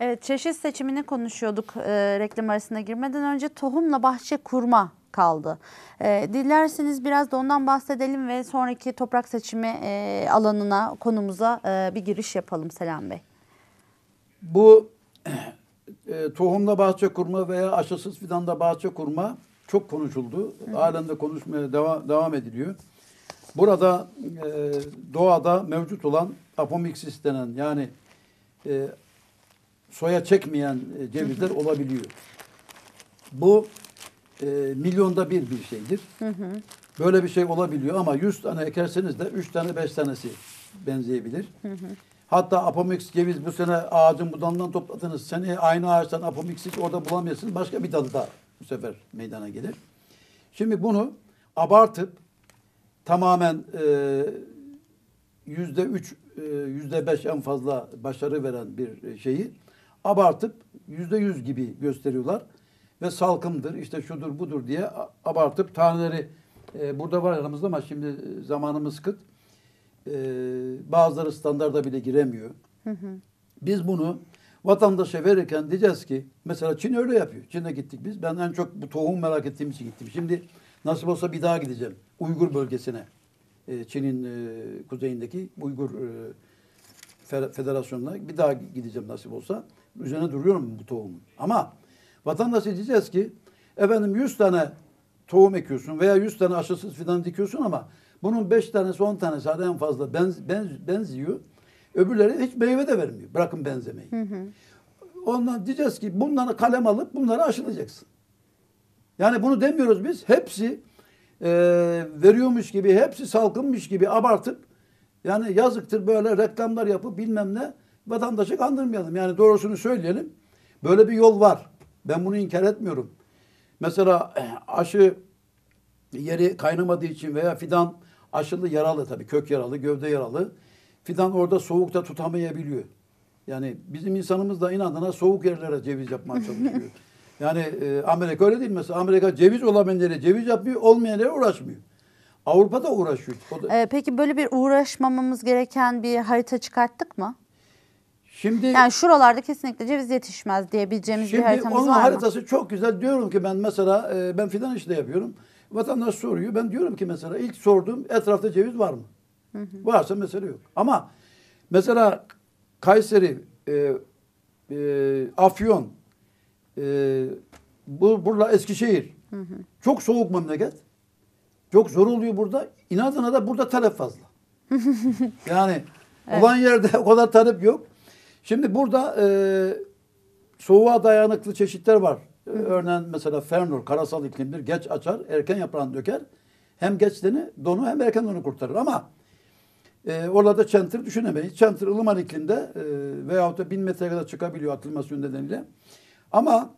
Evet çeşit seçimini konuşuyorduk e, reklam arasına girmeden önce tohumla bahçe kurma kaldı. E, dilerseniz biraz da ondan bahsedelim ve sonraki toprak seçimi e, alanına konumuza e, bir giriş yapalım Selam Bey. Bu e, tohumla bahçe kurma veya aşısız fidanda bahçe kurma çok konuşuldu. Halen de konuşmaya devam, devam ediliyor. Burada e, doğada mevcut olan apomixis denen yani e, soya çekmeyen e, cevizler olabiliyor. Bu e, milyonda bir bir şeydir. Böyle bir şey olabiliyor ama 100 tane ekerseniz de 3 tane 5 tanesi benzeyebilir. Hatta apomix ceviz bu sene ağacın budağından topladınız. Seni aynı ağaçtan apomixis orada bulamıyorsunuz. Başka bir tadı da bu sefer meydana gelir. Şimdi bunu abartıp tamamen e, yüzde üç, e, yüzde beş en fazla başarı veren bir şeyi abartıp yüzde yüz gibi gösteriyorlar. Ve salkımdır, işte şudur budur diye abartıp taneleri e, burada var aramızda ama şimdi zamanımız kıt. E, bazıları standarda bile giremiyor. Hı hı. Biz bunu vatandaşa verirken diyeceğiz ki mesela Çin öyle yapıyor. Çin'e gittik biz. Ben en çok bu tohum merak ettiğim için gittim. Şimdi nasip olsa bir daha gideceğim. Uygur bölgesine. E, Çin'in e, kuzeyindeki Uygur e, Federasyonu'na bir daha gideceğim nasip olsa. Üzerine duruyorum bu tohumun. Ama vatandaşa diyeceğiz ki efendim 100 tane tohum ekiyorsun veya 100 tane aşısız fidan dikiyorsun ama bunun 5 tanesi 10 tanesi hadi en fazla benz, benz, benziyor. Öbürleri hiç meyve de vermiyor. Bırakın benzemeyi. Hı hı. Ondan diyeceğiz ki bunları kalem alıp bunları aşılayacaksın. Yani bunu demiyoruz biz. Hepsi e, veriyormuş gibi, hepsi salkınmış gibi abartıp yani yazıktır böyle reklamlar yapıp bilmem ne vatandaşı kandırmayalım. Yani doğrusunu söyleyelim. Böyle bir yol var. Ben bunu inkar etmiyorum. Mesela aşı yeri kaynamadığı için veya fidan aşılı yaralı tabii kök yaralı, gövde yaralı. Fidan orada soğukta tutamayabiliyor. Yani bizim insanımız da inadına soğuk yerlere ceviz yapmaya çalışıyor. yani e, Amerika öyle değil mesela. Amerika ceviz olan yere ceviz yapmıyor, olmayan yere uğraşmıyor. Avrupa'da uğraşıyor. Da... Ee, peki böyle bir uğraşmamamız gereken bir harita çıkarttık mı? Şimdi yani şuralarda kesinlikle ceviz yetişmez diyebileceğimiz bir haritamız var mı? Şimdi onun haritası çok güzel. Diyorum ki ben mesela e, ben fidan işi de yapıyorum. Vatandaş soruyor. Ben diyorum ki mesela ilk sorduğum etrafta ceviz var mı? Hı hı. Varsa mesele yok. Ama mesela Kayseri, e, e, Afyon, e, bu, burada Eskişehir. Hı hı. Çok soğuk memleket. Çok zor oluyor burada. İnadına da burada talep fazla. yani evet. olan yerde o kadar talep yok. Şimdi burada e, soğuğa dayanıklı çeşitler var. Hı. Örneğin mesela Fernur, karasal iklimdir. Geç açar, erken yaprağını döker. Hem geç deni, donu hem erken donu kurtarır. Ama e, orada çentır düşünemeyiz. Çentır ılıman iklimde e, veyahut da bin metreye kadar çıkabiliyor aklimasyon nedeniyle. Ama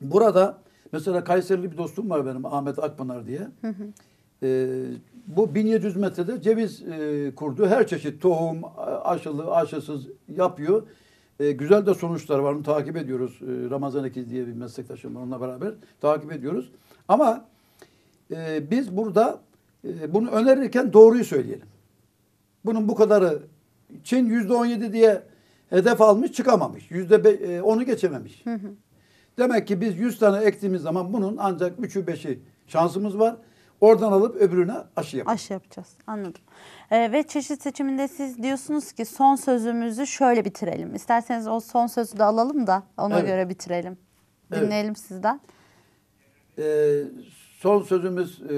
burada mesela Kayserili bir dostum var benim Ahmet Akpınar diye. Hı hı. E, bu 1700 metrede ceviz e, kurdu. Her çeşit tohum, aşılı, aşısız yapıyor. E, güzel de sonuçlar var. Onu takip ediyoruz. E, Ramazan Ekiz diye bir meslektaşım var. Onunla beraber takip ediyoruz. Ama e, biz burada e, bunu önerirken doğruyu söyleyelim. Bunun bu kadarı Çin yüzde on yedi diye hedef almış çıkamamış. Yüzde e, onu geçememiş. Hı hı. Demek ki biz yüz tane ektiğimiz zaman bunun ancak üçü beşi şansımız var. Oradan alıp öbürüne aşı yapacağız. Aşı yapacağız. Anladım. Ee, ve çeşit seçiminde siz diyorsunuz ki son sözümüzü şöyle bitirelim. İsterseniz o son sözü de alalım da ona evet. göre bitirelim. Dinleyelim evet. sizden. Ee, son sözümüz... E,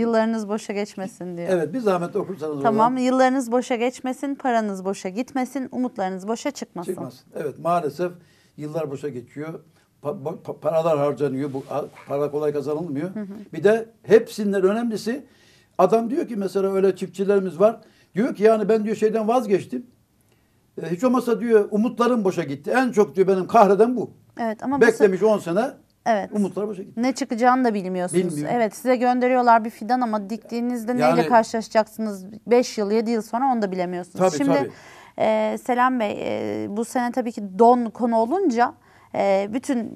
yıllarınız boşa geçmesin diyor. Evet bir zahmet okursanız. Tamam olan. yıllarınız boşa geçmesin, paranız boşa gitmesin, umutlarınız boşa çıkmasın. Çıkmasın. Evet maalesef yıllar boşa geçiyor. Pa, pa, paralar harcanıyor. Bu para kolay kazanılmıyor. Hı hı. Bir de hepsinden önemlisi adam diyor ki mesela öyle çiftçilerimiz var. Diyor ki yani ben diyor şeyden vazgeçtim. E, hiç olmazsa diyor umutlarım boşa gitti. En çok diyor benim kahreden bu. Evet ama Beklemiş 10 sene Evet. Umutlar boşa gitti. Ne çıkacağını da bilmiyorsunuz. Bilmiyorum. Evet size gönderiyorlar bir fidan ama diktiğinizde yani, neyle karşılaşacaksınız 5 yıl 7 yıl sonra onu da bilemiyorsunuz. Tabii, Şimdi tabii. E, Selam Bey e, bu sene tabii ki don konu olunca e, bütün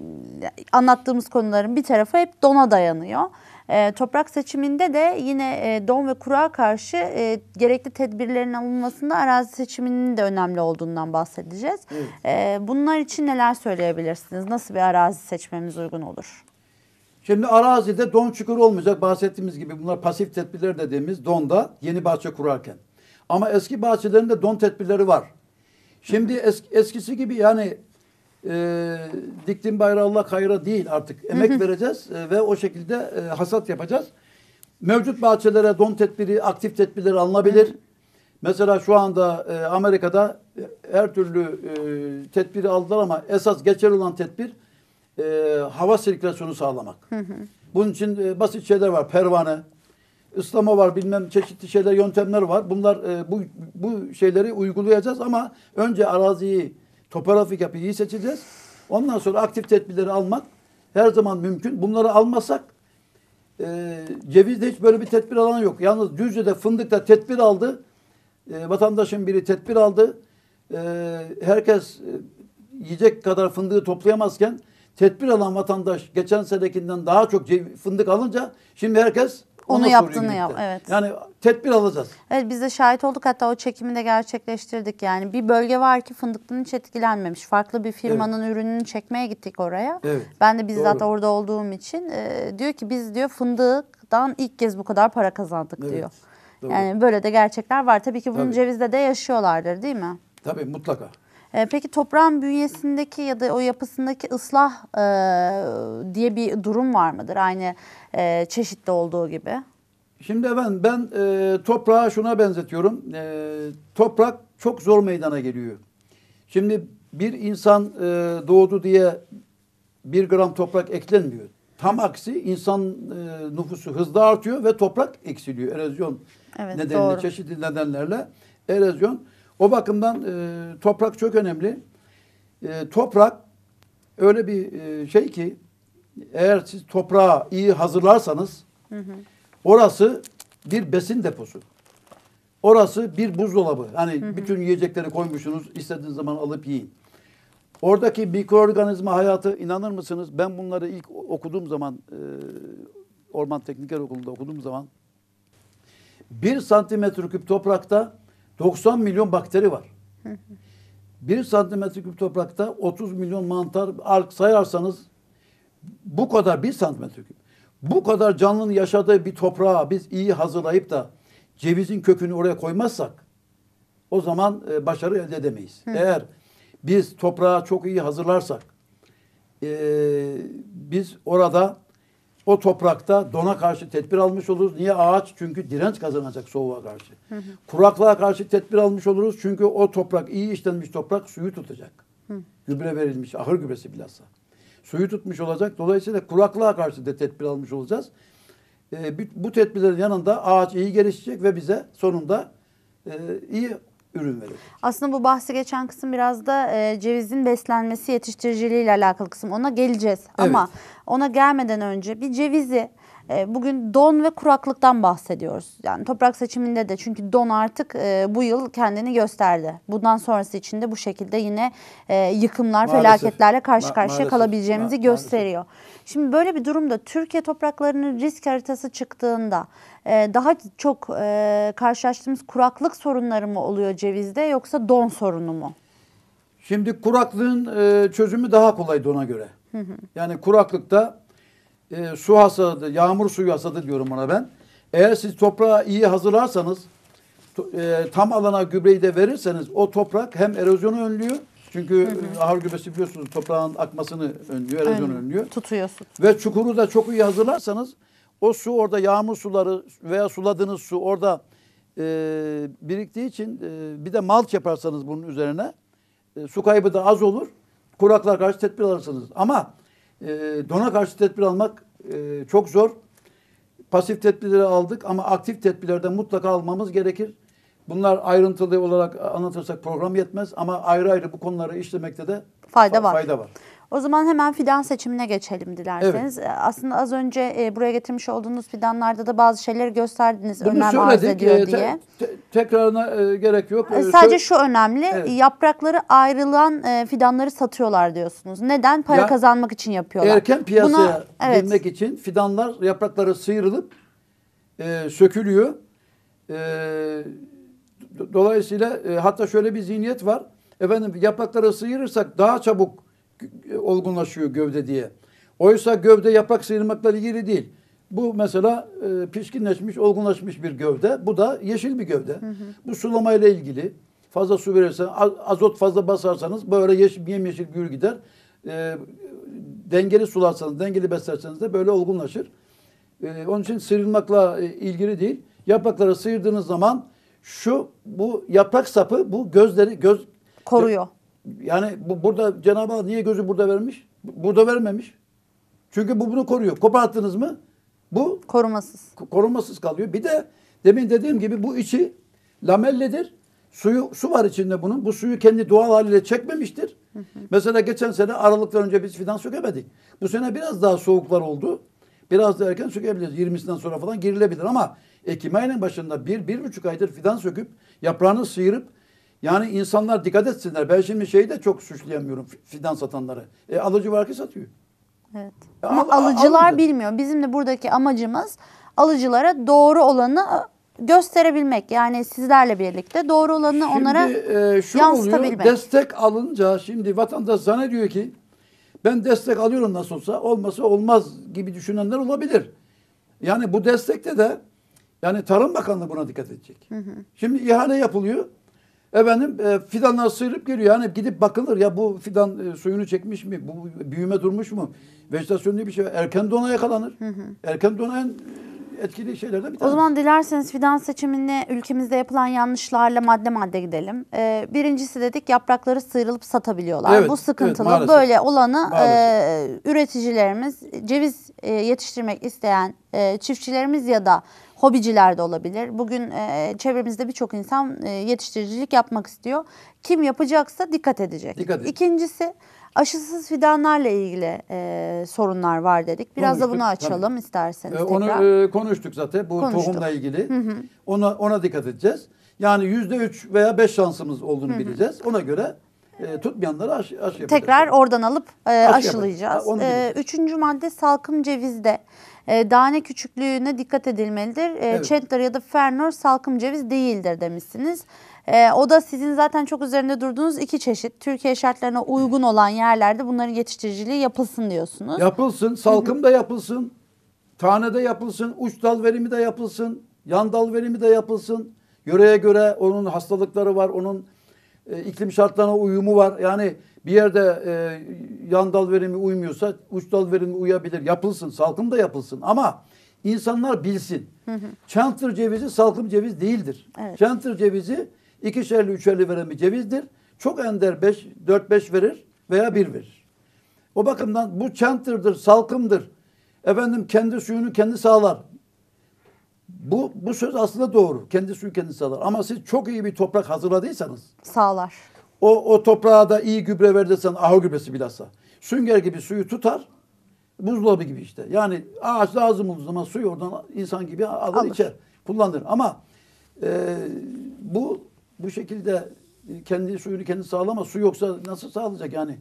anlattığımız konuların bir tarafı hep dona dayanıyor. E, toprak seçiminde de yine e, don ve kuruğa karşı e, gerekli tedbirlerin alınmasında arazi seçiminin de önemli olduğundan bahsedeceğiz. Evet. E, bunlar için neler söyleyebilirsiniz? Nasıl bir arazi seçmemiz uygun olur? Şimdi arazide don çukuru olmayacak bahsettiğimiz gibi bunlar pasif tedbirler dediğimiz donda yeni bahçe kurarken. Ama eski bahçelerin de don tedbirleri var. Şimdi es- eskisi gibi yani e, diktim bayrağı Allah hayra değil artık. Emek vereceğiz e, ve o şekilde e, hasat yapacağız. Mevcut bahçelere don tedbiri, aktif tedbirleri alınabilir. Mesela şu anda e, Amerika'da e, her türlü e, tedbiri aldılar ama esas geçerli olan tedbir e, hava sirkülasyonu sağlamak. Bunun için e, basit şeyler var. Pervane, ıslama var, bilmem çeşitli şeyler, yöntemler var. Bunlar e, bu bu şeyleri uygulayacağız ama önce araziyi, topografik yapıyı iyi seçeceğiz. Ondan sonra aktif tedbirleri almak her zaman mümkün. Bunları almasak e, cevizde hiç böyle bir tedbir alanı yok. Yalnız Düzce'de fındıkta tedbir aldı. E, vatandaşın biri tedbir aldı. E, herkes e, yiyecek kadar fındığı toplayamazken tedbir alan vatandaş geçen senekinden daha çok fındık alınca şimdi herkes Onu yaptığını yap- evet. Yani tedbir alacağız. Evet biz de şahit olduk hatta o çekimi de gerçekleştirdik yani bir bölge var ki fındıktan hiç etkilenmemiş. Farklı bir firmanın ürününü çekmeye gittik oraya. Evet, Ben de bizzat doğru. orada olduğum için e, diyor ki biz diyor fındıktan ilk kez bu kadar para kazandık Evet, diyor. doğru. Yani böyle de gerçekler var. Tabii ki bunu Tabii. cevizde de yaşıyorlardır değil mi? Tabii mutlaka. E, peki toprağın bünyesindeki ya da o yapısındaki ıslah e, diye bir durum var mıdır? Aynı e, çeşitli olduğu gibi. Şimdi ben ben e, toprağı şuna benzetiyorum. E, toprak çok zor meydana geliyor. Şimdi bir insan e, doğdu diye bir gram toprak eklenmiyor. Tam aksi insan e, nüfusu hızla artıyor ve toprak eksiliyor. Erozyon Evet, nedeniyle, doğru. çeşitli nedenlerle erozyon. O bakımdan e, toprak çok önemli. E, toprak öyle bir e, şey ki eğer siz toprağı iyi hazırlarsanız orası bir besin deposu. Orası bir buzdolabı. Hani bütün yiyecekleri koymuşsunuz, istediğiniz zaman alıp yiyin. Oradaki mikroorganizma hayatı inanır mısınız? Ben bunları ilk okuduğum zaman e, Orman Tekniker Okulu'nda okuduğum zaman bir santimetre küp toprakta 90 milyon bakteri var. Bir santimetre küp toprakta 30 milyon mantar ar- sayarsanız bu kadar bir santimetre küp. Bu kadar canlının yaşadığı bir toprağı biz iyi hazırlayıp da cevizin kökünü oraya koymazsak o zaman e, başarı elde edemeyiz. Eğer biz toprağı çok iyi hazırlarsak e, biz orada o toprakta dona karşı tedbir almış oluruz. Niye ağaç? Çünkü direnç kazanacak soğuğa karşı. Kuraklığa karşı tedbir almış oluruz. Çünkü o toprak iyi işlenmiş toprak suyu tutacak. Gübre verilmiş, ahır gübresi bilhassa. Suyu tutmuş olacak. Dolayısıyla kuraklığa karşı da tedbir almış olacağız. E, bu- bu tedbirlerin yanında ağaç iyi gelişecek ve bize sonunda e, iyi ürün verecek. Aslında bu bahsi geçen kısım biraz da e, cevizin beslenmesi yetiştiriciliği ile alakalı kısım. Ona geleceğiz ama ona gelmeden önce bir cevizi e, bugün don ve kuraklıktan bahsediyoruz. Yani toprak seçiminde de çünkü don artık e, bu yıl kendini gösterdi. Bundan sonrası için de bu şekilde yine e, yıkımlar, Maalesef. felaketlerle karşı Ma- karşıya maalesef. kalabileceğimizi Ma- gösteriyor. Şimdi böyle bir durumda Türkiye topraklarının risk haritası çıktığında daha çok e, karşılaştığımız kuraklık sorunları mı oluyor cevizde yoksa don sorunu mu? Şimdi kuraklığın e, çözümü daha kolay dona göre. Yani kuraklıkta e, su hasadı, yağmur suyu hasadı diyorum ona ben. Eğer siz toprağı iyi hazırlarsanız, e, tam alana gübreyi de verirseniz o toprak hem erozyonu önlüyor. Çünkü e, ahır gübresi biliyorsunuz toprağın akmasını önlüyor, erozyonu Önlüyor. Tutuyorsun. Ve çukuru da çok iyi hazırlarsanız o su orada yağmur suları veya suladığınız su orada e, biriktiği için e, bir de malç yaparsanız bunun üzerine e, su kaybı da az olur. Kuraklığa karşı tedbir alırsınız. Ama e, dona karşı tedbir almak e, çok zor. Pasif tedbirleri aldık ama aktif tedbirlerden mutlaka almamız gerekir. Bunlar ayrıntılı olarak anlatırsak program yetmez ama ayrı ayrı bu konuları işlemekte de Fayda fa- var. Fayda var. O zaman hemen fidan seçimine geçelim dilerseniz. E, Aslında az önce e, buraya getirmiş olduğunuz fidanlarda da bazı şeyleri gösterdiniz Bunu önem arz söyledik. ediyor e, diye. te- tekrarına e, gerek yok. E, E, Sadece sö- şu önemli, Evet. yaprakları ayrılan e, fidanları satıyorlar diyorsunuz. Neden? Para Ya- kazanmak için yapıyorlar. Erken piyasaya Buna- evet. girmek için fidanlar yaprakları sıyrılıp e, sökülüyor. E, do- dolayısıyla e, hatta şöyle bir zihniyet var. Efendim yaprakları sıyırırsak daha çabuk olgunlaşıyor gövde diye. Oysa gövde yaprak sıyırmakla ilgili değil. Bu mesela e, pişkinleşmiş, olgunlaşmış bir gövde. Bu da yeşil bir gövde. Bu sulamayla ilgili. Fazla su verirsen, az- azot fazla basarsanız böyle yeşil, yemyeşil gül gider. E, dengeli sularsanız, dengeli beslerseniz de böyle olgunlaşır. Ee, onun için sıyrılmakla e, ilgili değil. Yaprakları sıyırdığınız zaman şu bu yaprak sapı bu gözleri göz Koruyor. Yani bu burada Cenab-ı Allah niye gözü burada vermiş? Burada vermemiş. Çünkü bu bunu koruyor. Koparttınız mı bu Korumasız. ko- korunmasız kalıyor. Bir de demin dediğim gibi bu içi lamellidir. Suyu su var içinde bunun. Bu suyu kendi doğal haliyle çekmemiştir. Mesela geçen sene Aralık'tan önce biz fidan sökemedik. Bu sene biraz daha soğuklar oldu. Biraz da erken sökebiliriz. 20'sinden sonra falan girilebilir ama Ekim ayının başında bir, bir buçuk aydır fidan söküp yaprağını sıyırıp yani insanlar dikkat etsinler. Ben şimdi şeyi de çok suçlayamıyorum fi- fidan satanları. E, alıcı var ki satıyor. Evet. Ya Ama al- al- alıcılar almayacak. bilmiyor. Bizim de buradaki amacımız alıcılara doğru olanı e, gösterebilmek. Yani sizlerle birlikte doğru olanı onlara Şimdi e, şu yansıtabilmek. oluyor. Destek alınca şimdi vatandaş zannediyor ki ben destek alıyorum nasıl olsa olmasa olmaz gibi düşünenler olabilir. Yani bu destekte de yani Tarım Bakanlığı buna dikkat edecek. Şimdi ihale yapılıyor. Efendim e, fidanlar sıyırıp geliyor. Yani gidip bakılır ya bu fidan e, suyunu çekmiş mi? Bu büyüme durmuş mu? Vejetasyon diye bir şey. Erken dona yakalanır. Erken dona etkili şeylerden bir O tanesi. zaman dilerseniz fidan seçimine ülkemizde yapılan yanlışlarla madde madde gidelim. Ee, birincisi dedik yaprakları sıyrılıp satabiliyorlar. Evet, Bu sıkıntılı. evet, maalesef. Böyle olanı e, üreticilerimiz, ceviz e, yetiştirmek isteyen e, çiftçilerimiz ya da hobiciler de olabilir. Bugün e, çevremizde birçok insan e, yetiştiricilik yapmak istiyor. Kim yapacaksa dikkat edecek. Dikkat edecek. İkincisi aşısız fidanlarla ilgili e, sorunlar var dedik. Biraz da Konuştuk, bunu açalım isterseniz E, Onu tekrar. e, konuştuk zaten bu Konuştuk. tohumla ilgili. Ona ona dikkat edeceğiz. Yani yüzde üç veya beş şansımız olduğunu bileceğiz. Ona göre e, tutmayanlara aşı, aşı yapacağız. Tekrar oradan alıp e, yapacağız. aşılayacağız. Ha, E, üçüncü madde salkım cevizde. E, tane küçüklüğüne dikkat edilmelidir. E, Evet. Chandler ya da Fernor salkım ceviz değildir demişsiniz. E, o da sizin zaten çok üzerinde durduğunuz iki çeşit. Türkiye şartlarına uygun olan yerlerde bunların yetiştiriciliği yapılsın diyorsunuz. Yapılsın, salkım da yapılsın, tane de yapılsın, uç dal verimi de yapılsın, yan dal verimi de yapılsın. Yöreye göre onun hastalıkları var, onun e, iklim şartlarına uyumu var. Yani bir yerde e, yan dal verimi uymuyorsa uç dal verimi uyabilir. Yapılsın, salkım da yapılsın ama insanlar bilsin. Çantır cevizi salkım ceviz değildir. Evet. Çantır cevizi ikişerli üçerli veren bir cevizdir. Çok ender 5 4 5 verir veya 1 verir. O bakımdan bu çantırdır, salkımdır. Efendim kendi suyunu kendi sağlar. Bu, bu söz aslında doğru. Kendi suyu kendi sağlar. Ama siz çok iyi bir toprak hazırladıysanız, Sağlar. o, o toprağa da iyi gübre verdiysen, ahır gübresi bilhassa. Sünger gibi suyu tutar, buzdolabı gibi işte. Yani ağaç lazım olduğu zaman suyu oradan insan gibi alır, Alır. içer, kullanır. Ama e, bu bu şekilde kendi suyunu kendi sağlamaz. Su yoksa nasıl sağlayacak yani?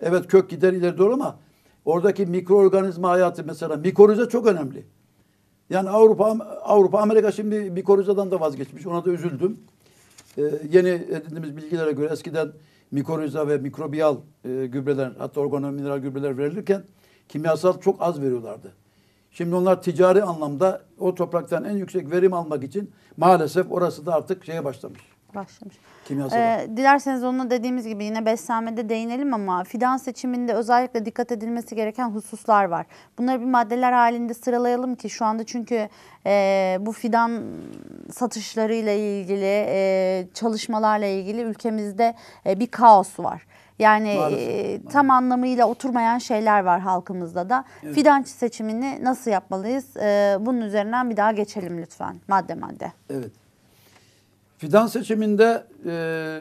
Evet kök gider ileri doğru ama oradaki mikroorganizma hayatı mesela mikorize çok önemli. Yani Avrupa Avrupa Amerika şimdi mikorizadan da vazgeçmiş. Ona da üzüldüm. Ee, yeni edindiğimiz bilgilere göre eskiden mikoriza ve mikrobiyal e, gübreler hatta organomineral gübreler verilirken kimyasal çok az veriyorlardı. Şimdi onlar ticari anlamda o topraktan en yüksek verim almak için maalesef orası da artık şeye başlamış. Başlamış. Kimyasal. Ee, dilerseniz onu dediğimiz gibi yine beslenmede değinelim ama fidan seçiminde özellikle dikkat edilmesi gereken hususlar var. Bunları bir maddeler halinde sıralayalım ki şu anda çünkü e, bu fidan satışlarıyla ilgili e, çalışmalarla ilgili ülkemizde e, bir kaos var. Yani Maalesef, e, tam anlamıyla oturmayan şeyler var halkımızda da. Fidan seçimini nasıl yapmalıyız? E, bunun üzerinden bir daha geçelim lütfen madde madde. Evet. Fidan seçiminde e,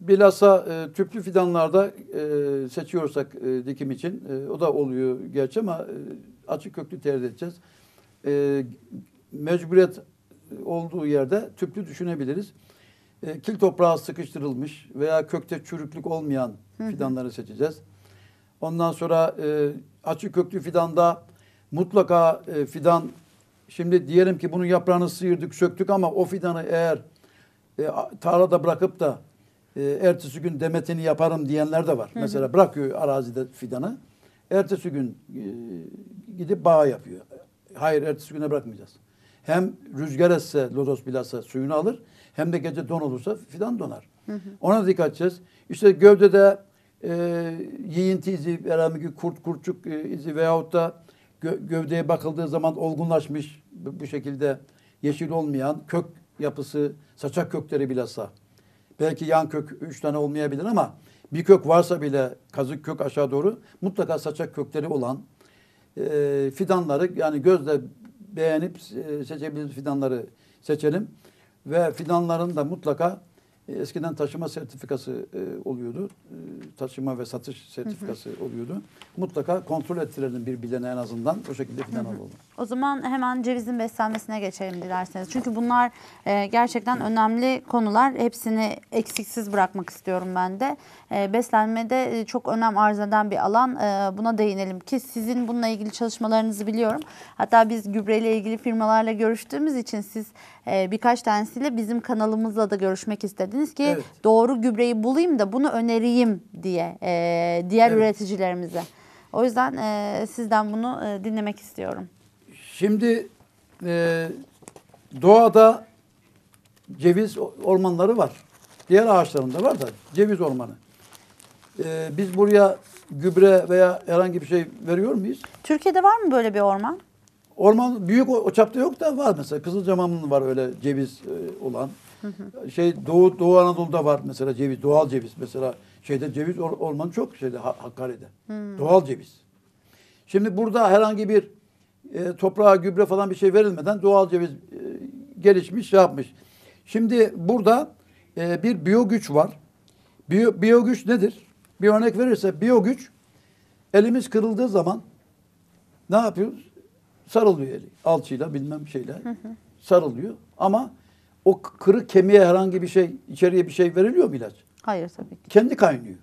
bilhassa e, tüplü fidanlarda e, seçiyorsak e, dikim için e, o da oluyor gerçi ama e, açık köklü tercih edeceğiz. E, mecburiyet olduğu yerde tüplü düşünebiliriz. E, kil toprağa sıkıştırılmış veya kökte çürüklük olmayan fidanları seçeceğiz. Ondan sonra e, açık köklü fidanda mutlaka e, fidan şimdi diyelim ki bunun yaprağını sıyırdık söktük ama o fidanı eğer e, tarlada bırakıp da e, ertesi gün demetini yaparım diyenler de var. Mesela bırakıyor arazide fidanı. Ertesi gün e, gidip bağ yapıyor. Hayır ertesi güne bırakmayacağız. Hem rüzgar esse lodos bilhassa suyunu alır hem de gece don olursa fidan donar. Ona dikkat edeceğiz. İşte gövdede e, yiyinti izi, herhangi bir kurt kurçuk e, izi veyahut da gö- gövdeye bakıldığı zaman olgunlaşmış bu şekilde yeşil olmayan kök yapısı, saçak kökleri bilhassa. Belki yan kök üç tane olmayabilir ama bir kök varsa bile kazık kök aşağı doğru mutlaka saçak kökleri olan e, fidanları yani gözle beğenip e, seçebiliriz fidanları seçelim. Ve fidanların da mutlaka eskiden taşıma sertifikası e, oluyordu. E, taşıma ve satış sertifikası oluyordu. Mutlaka kontrol ettirelim bir bilene en azından. O şekilde fidan alalım. O zaman hemen cevizin beslenmesine geçelim dilerseniz. Çünkü bunlar e, gerçekten önemli konular. Hepsini eksiksiz bırakmak istiyorum ben de. E, beslenmede e, çok önem arz eden bir alan. E, buna değinelim ki sizin bununla ilgili çalışmalarınızı biliyorum. Hatta biz gübreyle ilgili firmalarla görüştüğümüz için siz e, birkaç tanesiyle bizim kanalımızla da görüşmek istediniz ki Evet. doğru gübreyi bulayım da bunu önereyim diye e, diğer Evet. üreticilerimize. O yüzden e, sizden bunu e, dinlemek istiyorum. Şimdi e, doğada ceviz ormanları var. Diğer ağaçlarında var da ceviz ormanı. E, biz buraya gübre veya herhangi bir şey veriyor muyuz? Türkiye'de var mı böyle bir orman? Orman büyük o, o çapta yok da var mesela. Kızılcamam'ın var öyle ceviz e, olan. Şey Doğu Doğu Anadolu'da var mesela ceviz, doğal ceviz mesela. Şeyde ceviz or, ormanı çok şeyde Ha- Hakkari'de. Doğal ceviz. Şimdi burada herhangi bir e, toprağa gübre falan bir şey verilmeden doğal ceviz e, gelişmiş, şey yapmış. Şimdi burada e, bir biyo güç var. Biyo, biyo güç nedir? Bir örnek verirse biyo güç elimiz kırıldığı zaman ne yapıyoruz? Sarılıyor eli. Alçıyla bilmem şeyle sarılıyor. Ama o kırık kemiğe herhangi bir şey, içeriye bir şey veriliyor mu ilaç? Hayır tabii ki. Kendi kaynıyor.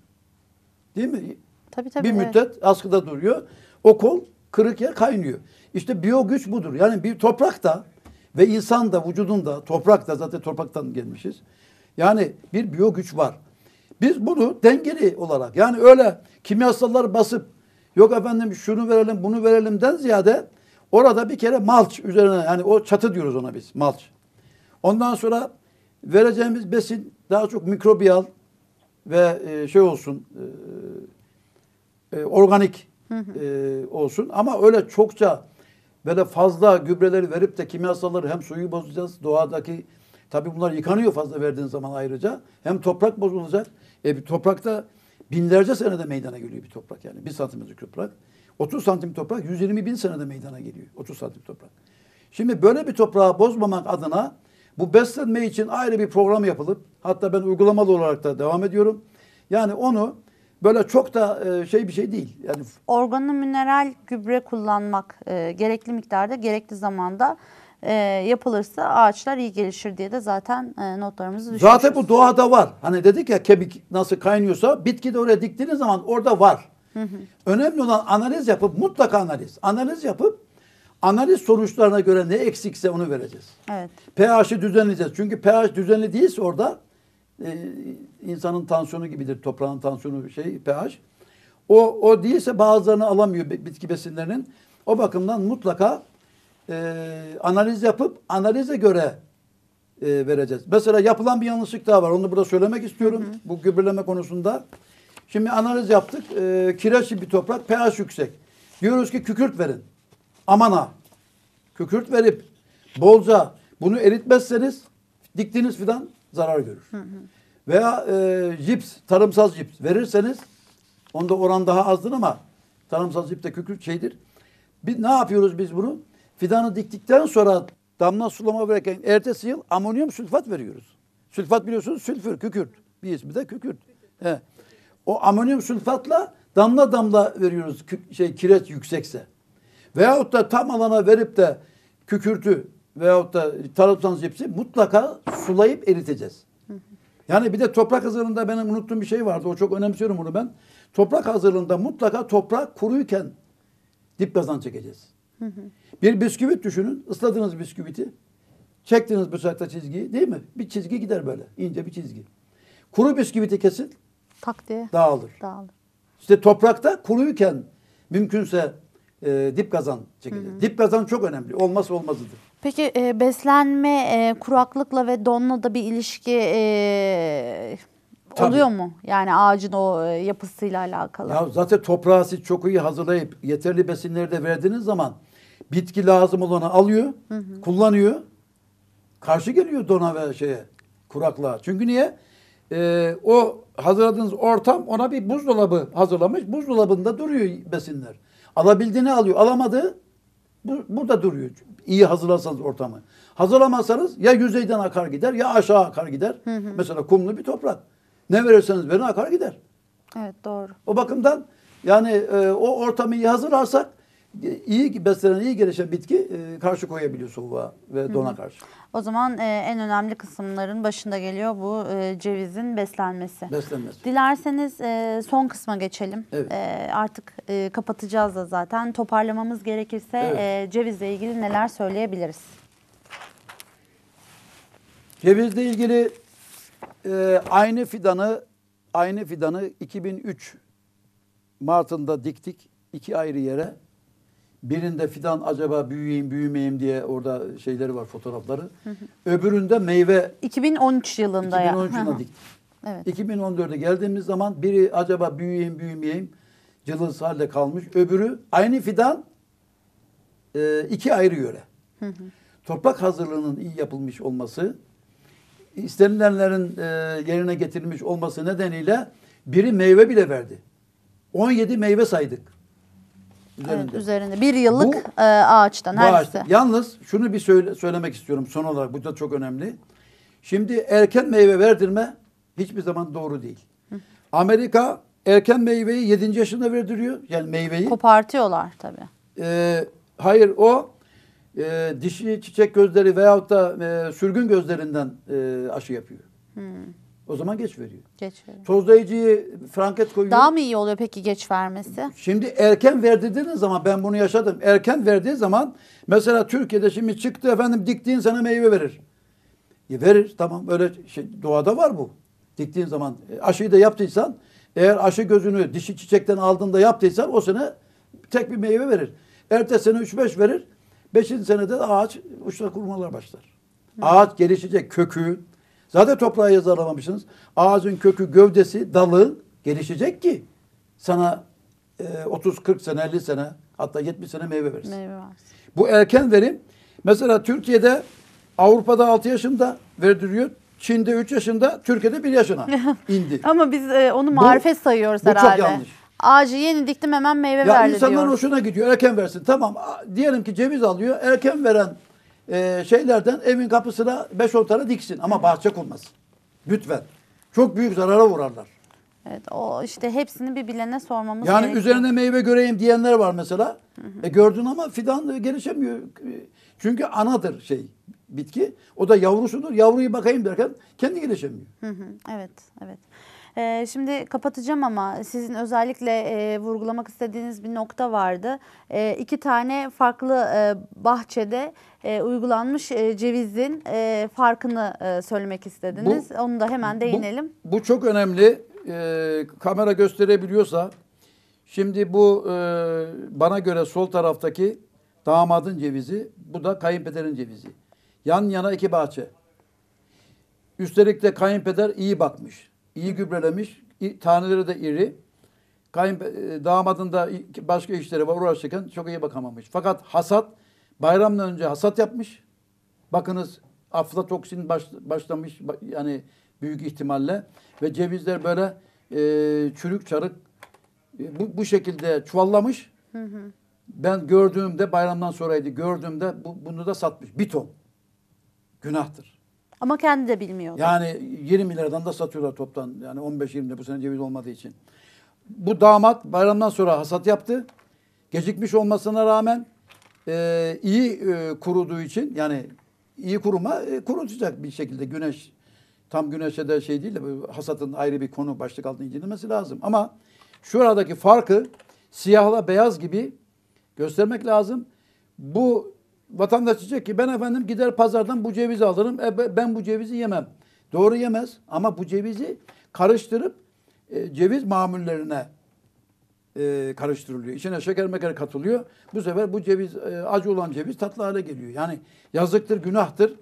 Değil mi? Tabii tabii. bir evet. müddet askıda duruyor. O kol kırık yer kaynıyor. İşte biyo güç budur. Yani bir toprakta ve insan da vücudunda toprakta zaten topraktan gelmişiz. Yani bir biyo güç var. Biz bunu dengeli olarak yani öyle kimyasallar basıp yok efendim şunu verelim bunu verelimden ziyade orada bir kere malç üzerine yani o çatı diyoruz ona biz malç. Ondan sonra vereceğimiz besin daha çok mikrobiyal ve e, şey olsun e, e, organik e, olsun. Ama öyle çokça böyle fazla gübreleri verip de kimyasalları hem suyu bozacağız doğadaki tabi bunlar yıkanıyor fazla verdiğin zaman ayrıca hem toprak bozulacak. E, bir toprakta binlerce senede meydana geliyor bir toprak yani bir santimetre toprak 30 santim toprak 120 bin senede meydana geliyor 30 santim toprak. Şimdi böyle bir toprağı bozmamak adına bu beslenme için ayrı bir program yapılıp hatta ben uygulamalı olarak da devam ediyorum. Yani onu böyle çok da e, şey bir şey değil. Yani Organlı mineral gübre kullanmak e, gerekli miktarda, gerekli zamanda e, yapılırsa ağaçlar iyi gelişir diye de zaten e, notlarımızı düşmüşüz. zaten bu doğada var. Hani dedik ya kemik nasıl kaynıyorsa bitki de oraya diktiğiniz zaman orada var. Önemli olan analiz yapıp mutlaka analiz. Analiz yapıp analiz sonuçlarına göre ne eksikse onu vereceğiz. Evet. pH'i düzenleyeceğiz. Çünkü pH düzenli değilse orada e, insanın tansiyonu gibidir. Toprağın tansiyonu şey pH. O, o değilse bazılarını alamıyor bi- bitki besinlerinin. O bakımdan mutlaka e, analiz yapıp analize göre e, vereceğiz. Mesela yapılan bir yanlışlık daha var. Onu burada söylemek istiyorum. Bu gübreleme konusunda. Şimdi analiz yaptık. E, kireçli bir toprak pH yüksek. Diyoruz ki kükürt verin. Aman ha. Kükürt verip bolca bunu eritmezseniz diktiğiniz fidan zarar görür. Veya e, cips, tarımsal cips verirseniz onda oran daha azdır ama tarımsal cips de kükürt şeydir. Biz ne yapıyoruz biz bunu? Fidanı diktikten sonra damla sulama verirken ertesi yıl amonyum sülfat veriyoruz. Sülfat biliyorsunuz sülfür, kükürt. Bir ismi de kükürt. He. O amonyum sülfatla damla damla veriyoruz şey kireç yüksekse. Veyahut da tam alana verip de kükürtü veyahut da tarımsal cipsi mutlaka sulayıp eriteceğiz. Yani bir de toprak hazırlığında benim unuttuğum bir şey vardı. O çok önemsiyorum bunu ben. Toprak hazırlığında mutlaka toprak kuruyken dip gazdan çekeceğiz. Bir bisküvit düşünün. ısladınız bisküviti. Çektiniz bıçakta çizgiyi değil mi? Bir çizgi gider böyle. ince bir çizgi. Kuru bisküviti kesin Tak diye dağılır. dağılır. İşte toprakta kuruyken mümkünse e, dip kazan çekilir. Dip kazan çok önemli. Olmazsa olmazıdır. Peki e, beslenme e, kuraklıkla ve donla da bir ilişki e, Tabii. oluyor mu? Yani ağacın o e, yapısıyla alakalı. Ya zaten toprağı siz çok iyi hazırlayıp yeterli besinleri de verdiğiniz zaman bitki lazım olanı alıyor, kullanıyor. Karşı geliyor dona ve şeye, kuraklığa. Çünkü niye? Ee, o hazırladığınız ortam ona bir buzdolabı hazırlamış. Buzdolabında duruyor besinler. Alabildiğini alıyor. Alamadığı bu, burada duruyor. İyi hazırlarsanız ortamı. Hazırlamazsanız ya yüzeyden akar gider ya aşağı akar gider. Mesela kumlu bir toprak. Ne verirseniz verin akar gider. Evet doğru. O bakımdan yani e, o ortamı iyi hazırlarsak e, iyi beslenen, iyi gelişen bitki e, karşı koyabiliyor soğuğa ve dona karşı. O zaman e, en önemli kısımların başında geliyor bu e, cevizin beslenmesi. Beslenmesi. Dilerseniz e, son kısma geçelim. Evet. E, artık e, kapatacağız da zaten. Toparlamamız gerekirse Evet. e, cevizle ilgili neler söyleyebiliriz? Cevizle ilgili e, aynı fidanı aynı fidanı 2003 Mart'ında diktik iki ayrı yere. Birinde fidan acaba büyüyeyim büyümeyeyim diye orada şeyleri var fotoğrafları. Öbüründe meyve 2013 yılında ya. 2013 Hı hı. yılında diktik. Evet. 2014'e geldiğimiz zaman biri acaba büyüyeyim büyümeyeyim cılız halde kalmış. Öbürü aynı fidan e, iki ayrı yöre. Toprak hazırlığının iyi yapılmış olması, istenilenlerin e, yerine getirilmiş olması nedeniyle biri meyve bile verdi. 17 meyve saydık. Üzerinde. Evet, üzerinde. Bir yıllık Bu- e, ağaçtan Bu birisi. Yalnız şunu bir söyle, söylemek istiyorum son olarak. Bu da çok önemli. Şimdi erken meyve verdirme hiçbir zaman doğru değil. Amerika erken meyveyi 7. yaşında verdiriyor. Yani meyveyi. Kopartıyorlar tabii. Ee, hayır o e, dişi çiçek gözleri veyahut da e, sürgün gözlerinden e, aşı yapıyor. O zaman geç veriyor. Geç verin. Tozlayıcıyı franket koyuyor. Daha mı iyi oluyor peki geç vermesi? Şimdi erken verdirdiğiniz zaman ben bunu yaşadım. Erken verdiği zaman mesela Türkiye'de şimdi çıktı efendim diktiğin sana meyve verir. E verir tamam öyle şey, doğada var bu. Diktiğin zaman e, aşıyı da yaptıysan eğer aşı gözünü dişi çiçekten aldığında yaptıysan o sene tek bir meyve verir. Ertesi sene 3-5 verir. Beşinci senede de ağaç uçta kurmalar başlar. Ağaç gelişecek kökü. Zaten toprağı yazarlamamışsınız. Ağacın kökü, gövdesi, dalı gelişecek ki sana e, 30-40 sene, 50 sene hatta 70 sene meyve versin. Meyve var. Bu erken verim mesela Türkiye'de Avrupa'da 6 yaşında verdiriyor. Çin'de 3 yaşında, Türkiye'de 1 yaşına indi. Ama biz e, onu marifet sayıyoruz bu çok herhalde. yanlış. Ağacı yeni diktim hemen meyve Ya verdi insanların diyoruz. hoşuna gidiyor. Erken versin. Tamam. Diyelim ki ceviz alıyor. Erken veren e, şeylerden evin kapısına 5-10 tane diksin. Ama bahçe kurmasın. Lütfen. Çok büyük zarara uğrarlar. Evet, o işte hepsini bir bilene sormamız Yani gerekiyor. üzerine meyve göreyim diyenler var mesela. E gördün ama fidan gelişemiyor. Çünkü anadır şey bitki. O da yavrusudur. Yavruyu bakayım derken kendi gelişemiyor. Hı hı, evet, evet. Ee, şimdi kapatacağım ama sizin özellikle e, vurgulamak istediğiniz bir nokta vardı. E, iki tane farklı e, bahçede e, uygulanmış e, cevizin e, farkını e, söylemek istediniz. Onu da hemen değinelim. Bu, bu çok önemli. Ee, kamera gösterebiliyorsa. Şimdi bu e, bana göre sol taraftaki damadın cevizi. Bu da kayınpederin cevizi. Yan yana iki bahçe. Üstelik de kayınpeder iyi bakmış. İyi gübrelemiş. Taneleri de iri. Kayınpe, e, damadın da başka işleri var uğraşırken çok iyi bakamamış. Fakat hasat bayramdan önce hasat yapmış. Bakınız aflatoksin baş, başlamış ba- yani büyük ihtimalle ve cevizler böyle e, çürük çarık e, bu, bu şekilde çuvallamış. Ben gördüğümde bayramdan sonraydı gördüğümde bu, bunu da satmış. Bir ton. Günahtır. Ama kendi de bilmiyordu. Yani 20 liradan da satıyorlar toptan. Yani 15-20 lira bu sene ceviz olmadığı için. Bu damat bayramdan sonra hasat yaptı. Gecikmiş olmasına rağmen e, iyi e, kuruduğu için yani iyi kuruma e, kurutacak bir şekilde güneş tam güneşe de şey değil de hasatın ayrı bir konu başlık altında incelenmesi lazım. Ama şuradaki farkı siyahla beyaz gibi göstermek lazım. Bu vatandaş diyecek ki ben efendim gider pazardan bu cevizi alırım. E, be- ben bu cevizi yemem. Doğru yemez ama bu cevizi karıştırıp e, ceviz mamullerine e, karıştırılıyor. İçine şeker meker katılıyor. Bu sefer bu ceviz e, acı olan ceviz tatlı hale geliyor. Yani yazıktır, günahtır.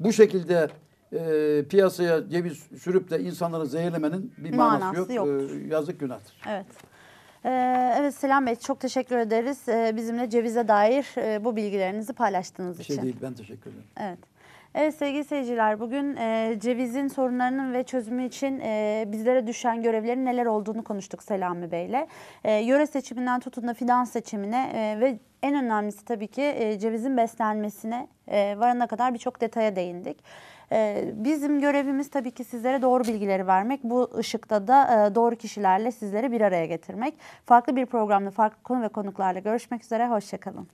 Bu şekilde e, piyasaya ceviz sürüp de insanları zehirlemenin bir manası, Manası yok. yoktur. E, yazık günahtır. Evet. Ee, evet Selam Bey çok teşekkür ederiz. Ee, bizimle cevize dair e, bu bilgilerinizi paylaştığınız Bir için. şey değil. Ben teşekkür ederim. Evet. Evet sevgili seyirciler bugün e, cevizin sorunlarının ve çözümü için e, bizlere düşen görevlerin neler olduğunu konuştuk Selami Bey'le. E, yöre seçiminden tutun da fidan seçimine e, ve en önemlisi tabii ki e, cevizin beslenmesine e, varana kadar birçok detaya değindik. E, bizim görevimiz tabii ki sizlere doğru bilgileri vermek. Bu ışıkta da e, doğru kişilerle sizleri bir araya getirmek. Farklı bir programda farklı konu ve konuklarla görüşmek üzere. Hoşçakalın.